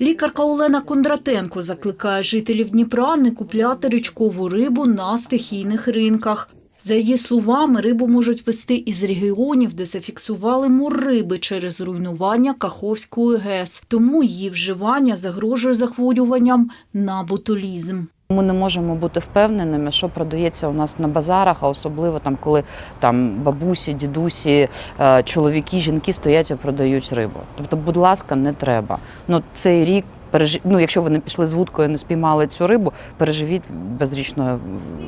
Лікарка Олена Кондратенко закликає жителів Дніпра не купляти річкову рибу на стихійних ринках. За її словами, рибу можуть вести із регіонів, де зафіксували мор риби через руйнування Каховської ГЕС. Тому її вживання загрожує захворюванням на ботулізм. Ми не можемо бути впевненими, що продається у нас на базарах, а особливо там, коли там бабусі, дідусі, е, чоловіки, жінки стоять і продають рибу. Тобто, будь ласка, не треба. Ну цей рік пережи... ну, якщо ви не пішли з вудкою, не спіймали цю рибу, переживіть без річної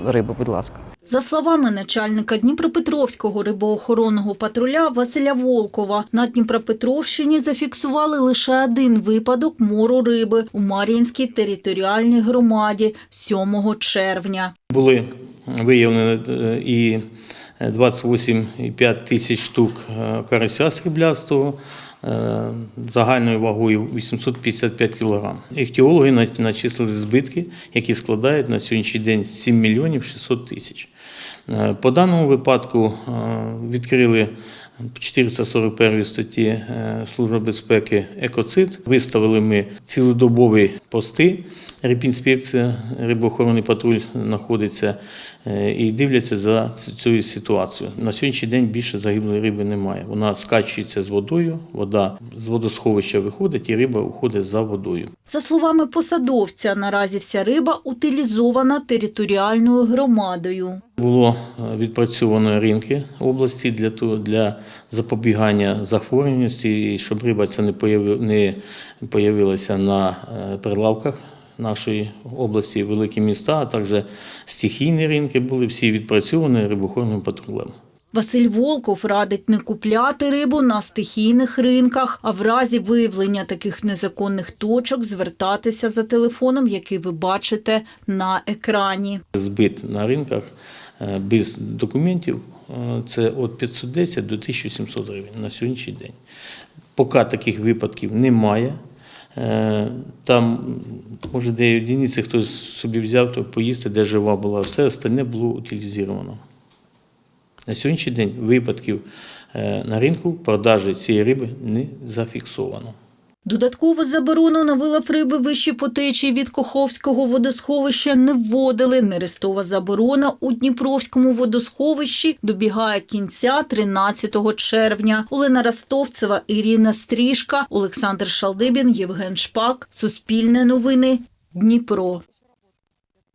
риби, будь ласка. За словами начальника Дніпропетровського рибоохоронного патруля Василя Волкова, на Дніпропетровщині зафіксували лише один випадок мору риби у Мар'їнській територіальній громаді 7 червня. Були виявлені е, і 28,5 тисяч штук е, карася сріблястого загальною вагою 855 кг. Іхтіологи начислили збитки, які складають на сьогоднішній день 7 мільйонів 600 тисяч. Е, По даному випадку е, відкрили 441 статті е, Служби безпеки «Екоцид». Виставили ми цілодобові пости. Рибінспекція, рибоохоронний патруль знаходиться е, і дивляться за ц- цією ситуацією. На сьогоднішній день більше загиблої риби немає. Вона скачується з водою, вода з водосховища виходить і риба уходить за водою. За словами посадовця, наразі вся риба утилізована територіальною громадою. Було е, відпрацьовано ринки області для того для запобігання захворюваності, щоб риба ця не не появилася на е, прилавках нашої області, великі міста, а також стихійні ринки були всі відпрацьовані рибохорним патрулем. Василь Волков радить не купляти рибу на стихійних ринках, а в разі виявлення таких незаконних точок звертатися за телефоном, який ви бачите на екрані. Збит на ринках е, без документів е, це від 510 до 1700 гривень на сьогоднішній день. Поки таких випадків немає. Е, Там, може, де одиниці хтось собі взяв, то поїсти, де жива була, все остальне було утилізовано. На сьогоднішній день випадків е, на ринку продажі цієї риби не зафіксовано. Додаткову заборону на вилов риби вищі по течії від Коховського водосховища не вводили. Нерестова заборона у Дніпровському водосховищі добігає кінця 13 червня. Олена Ростовцева, Ірина Стрішка, Олександр Шалдибін, Євген Шпак. Суспільне новини. Дніпро.